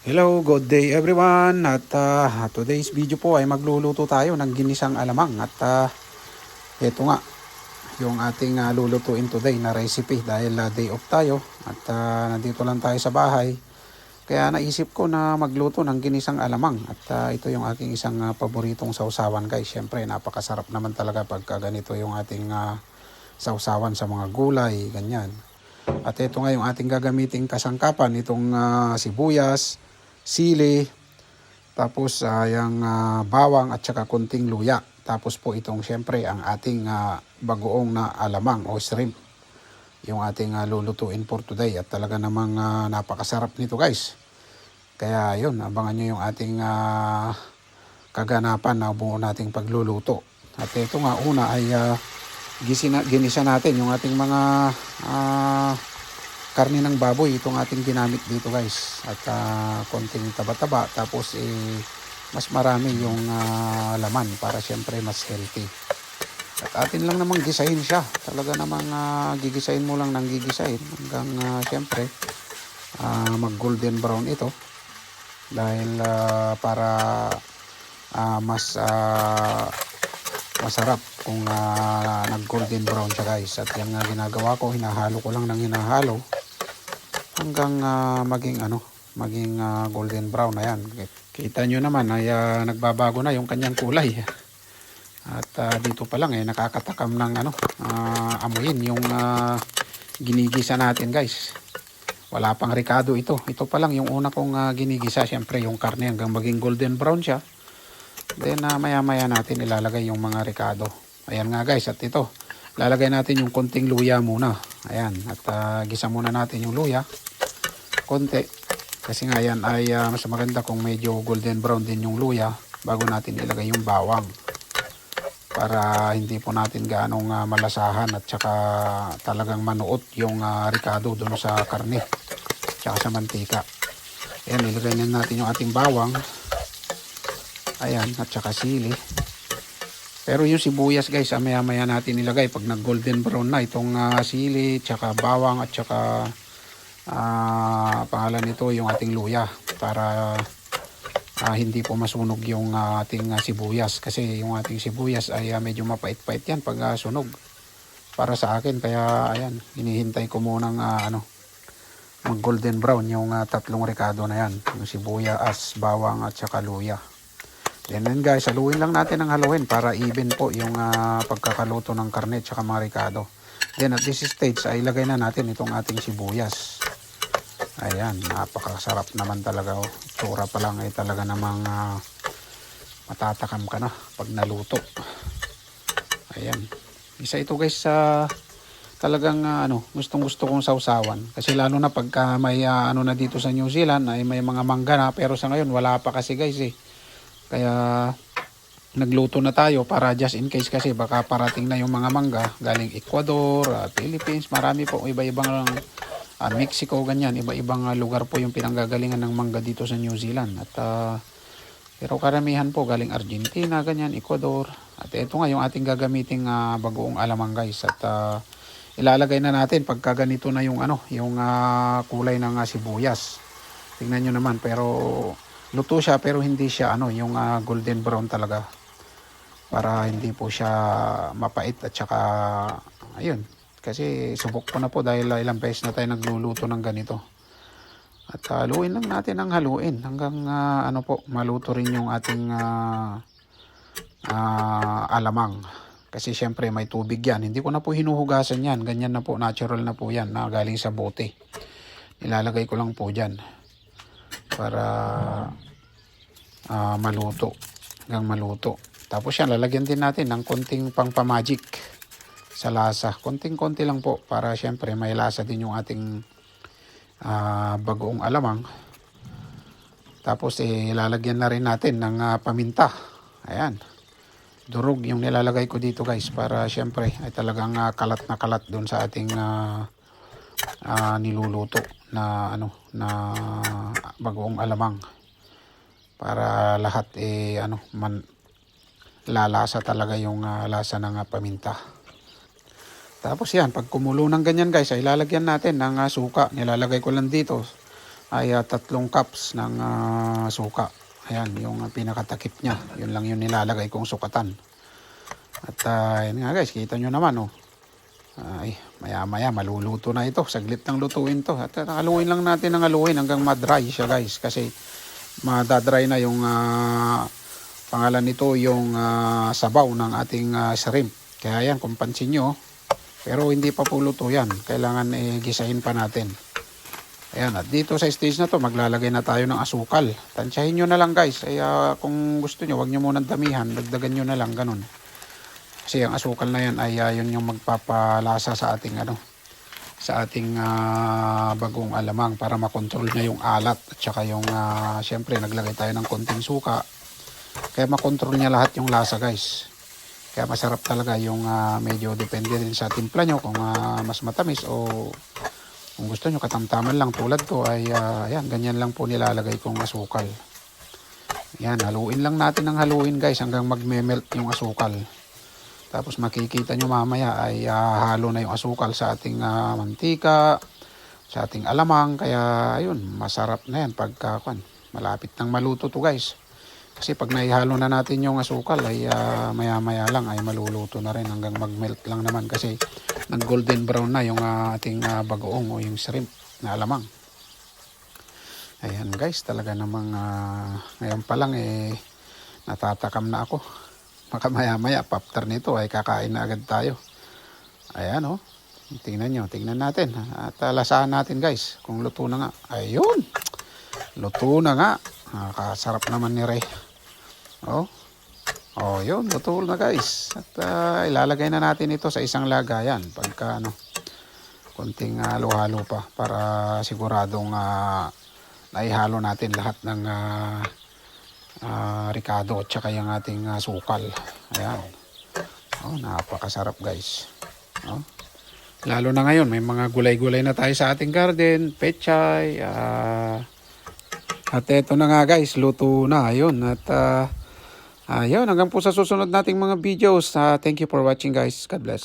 Hello, good day everyone. At ah, today's video po ay magluluto tayo ng ginisang alamang. At ah, ito nga, yung ating ah, lulutuin today na recipe dahil ah, day off tayo. At ah, nandito lang tayo sa bahay. Kaya naisip ko na magluto ng ginisang alamang. At ah, ito yung aking isang ah, paboritong sausawan guys. Siyempre, napakasarap naman talaga pagka ganito yung ating ah, sausawan sa mga gulay, ganyan. At ito nga yung ating gagamiting kasangkapan, itong ah, sibuyas, sili, tapos uh, yung ah, bawang at saka kunting luya. Tapos po itong syempre ang ating ah, bagoong na alamang o shrimp. Yung ating ah, lulutuin for today at talaga namang ah, napakasarap nito guys. Kaya yun, abangan nyo yung ating ah, kaganapan na buo nating pagluluto. At ito nga una ay ah, gisina, ginisa natin yung ating mga ah, karne ng baboy itong ating ginamit dito guys. At ah, konting taba-taba tapos eh, mas marami yung ah, laman para syempre mas healthy. At atin lang namang gisahin siya. Talaga namang ah, gigisahin mo lang ng gigisahin hanggang ah, syempre ah, mag golden brown ito. Dahil ah, para ah, mas ah, masarap kung ah, nag golden brown siya guys. At yan nga ginagawa ko hinahalo ko lang ng hinahalo hanggang ah, maging ano maging ah, golden brown. Na yan kita nyo naman ay ah, nagbabago na yung kanyang kulay. At ah, dito pa lang eh nakakatakam ng ano ah, amuyin yung ah, ginigisa natin guys. Wala pang ricado ito. Ito pa lang yung una kong ah, ginigisa. Syempre yung karne hanggang maging golden brown siya. Then ah, maya maya natin ilalagay yung mga ricado. Ayan nga guys at ito lalagay natin yung konting luya muna. Ayan at ah, gisa muna natin yung luya konti. Kasi nga yan ay ah, mas maganda kung medyo golden brown din yung luya bago natin ilagay yung bawang. Para hindi po natin gaanong ah, malasahan at saka talagang manuot yung ah, ricado doon sa karne tsaka sa mantika. Ayan ilagay na natin yung ating bawang. Ayan at saka sili. Pero yung sibuyas guys, ah, maya maya natin ilagay pag nag golden brown na itong ah, sili, tsaka bawang at tsaka ah, pangalan nito yung ating luya para ah, hindi po masunog yung ah, ating ah, sibuyas kasi yung ating sibuyas ay ah, medyo mapait-pait yan pag ah, sunog para sa akin kaya ayan hinihintay ko muna ng ah, ano mag golden brown yung ah, tatlong rekado na yan yung sibuyas, bawang at saka luya Then, then guys, haluin lang natin ng haluin para even po yung ah, pagkakaluto ng karne at saka mga ricado. Then at this stage ay ilagay na natin itong ating sibuyas. Ayan, napakasarap naman talaga. Oh. Tsura pa lang ay talaga namang ah, matatakam ka na pag naluto. Ayan. Isa ito guys sa talagang ah, ano, gustong gusto kong sausawan. Kasi lalo na pagka may ah, ano na dito sa New Zealand ay may mga mangga na pero sa ngayon wala pa kasi guys eh. Kaya nagluto na tayo para just in case kasi baka parating na yung mga mangga galing Ecuador, ah, Philippines, marami po iba-ibang ah, Mexico ganyan, iba-ibang ah, lugar po yung pinanggagalingan ng mangga dito sa New Zealand at ah, pero karamihan po galing Argentina, ganyan, Ecuador. At ito nga yung ating gagamiting ah, bagoong alamang guys at ah, ilalagay na natin pagka ganito na yung ano, yung ah, kulay ng ah, sibuyas. Tingnan nyo naman pero luto siya pero hindi siya ano yung ah, golden brown talaga para hindi po siya mapait at saka ayun kasi subok ko na po dahil ah, ilang beses na tayo nagluluto ng ganito. At ah, haluin lang natin ang haluin hanggang ah, ano po maluto rin yung ating ah, ah, alamang. Kasi syempre may tubig yan. Hindi ko na po hinuhugasan yan. Ganyan na po natural na po yan na galing sa bote. Nilalagay ko lang po dyan para ah, maluto. Hanggang maluto. Tapos yan lalagyan din natin ng konting pangpamagic sa lasa. Konting konti lang po para syempre may lasa din yung ating ah, bagoong alamang. Tapos eh na rin natin ng ah, paminta. Ayan. Durog yung nilalagay ko dito guys para syempre ay talagang ah, kalat na kalat doon sa ating ah, ah, niluluto na ano na bagoong alamang. Para lahat eh ano man lalasa talaga yung ah, lasa ng ah, paminta tapos yan pag kumulo ng ganyan guys ay lalagyan natin ng ah, suka nilalagay ko lang dito ay ah, tatlong cups ng ah, suka. Ayan, yung ah, pinakatakip niya. Yun lang yung nilalagay kong sukatan. At ah, yun nga guys, kita nyo naman oh. Ay, maya maya maluluto na ito. Saglit lang lutuin to. At uh, haluin lang natin ng haluin hanggang ma-dry siya guys. Kasi madadry na yung ah, pangalan nito yung ah, sabaw ng ating ah, shrimp. Kaya yan, kung pansin nyo. Pero hindi pa po luto yan. Kailangan eh, gisahin pa natin. Ayan, at dito sa stage na to, maglalagay na tayo ng asukal. Tansyahin nyo na lang guys. Ay, ah, kung gusto nyo, wag nyo munang damihan. Dagdagan nyo na lang, ganun. Kasi ang asukal na yan ay ah, yun yung magpapalasa sa ating ano sa ating ah, bagong alamang para makontrol niya yung alat at saka yung ah, syempre naglagay tayo ng konting suka kaya makontrol niya lahat yung lasa guys kaya masarap talaga yung ah, medyo depende rin sa timpla nyo kung ah, mas matamis o kung gusto nyo katamtaman lang tulad ko ay ah, yan ganyan lang po nilalagay kong asukal yan haluin lang natin ng haluin guys hanggang magme-melt yung asukal tapos makikita nyo mamaya ay ah, halo na yung asukal sa ating ah, mantika, sa ating alamang. Kaya ayun, masarap na yan pagka kwan, malapit nang maluto to guys. Kasi pag naihalo na natin yung asukal ay ah, maya maya lang ay maluluto na rin hanggang mag-melt lang naman kasi nag golden brown na yung ah, ating ah, bagoong o yung shrimp na alamang. Ayan guys, talaga namang ah, ngayon pa lang eh natatakam na ako. Baka maya maya after nito ay kakain na agad tayo. Ayan oh. Tingnan nyo, tingnan natin. At uh, lasahan natin guys kung luto na nga. Ayun. Luto na nga. Nakakasarap naman ni Ray. Oh. Oh, yun. Luto na guys. At ah, ilalagay na natin ito sa isang lagayan. Pagka ano, konting halo-halo pa para siguradong ah, naihalo natin lahat ng ah, ah, ricado at saka yung ating ah, sukal. Ayan. Oh, napakasarap guys. Oh. Lalo na ngayon, may mga gulay-gulay na tayo sa ating garden, pechay, ah, at eto na nga guys, luto na. Ayun, at ah, ayun, hanggang po sa susunod nating mga videos. Ah, thank you for watching guys. God bless.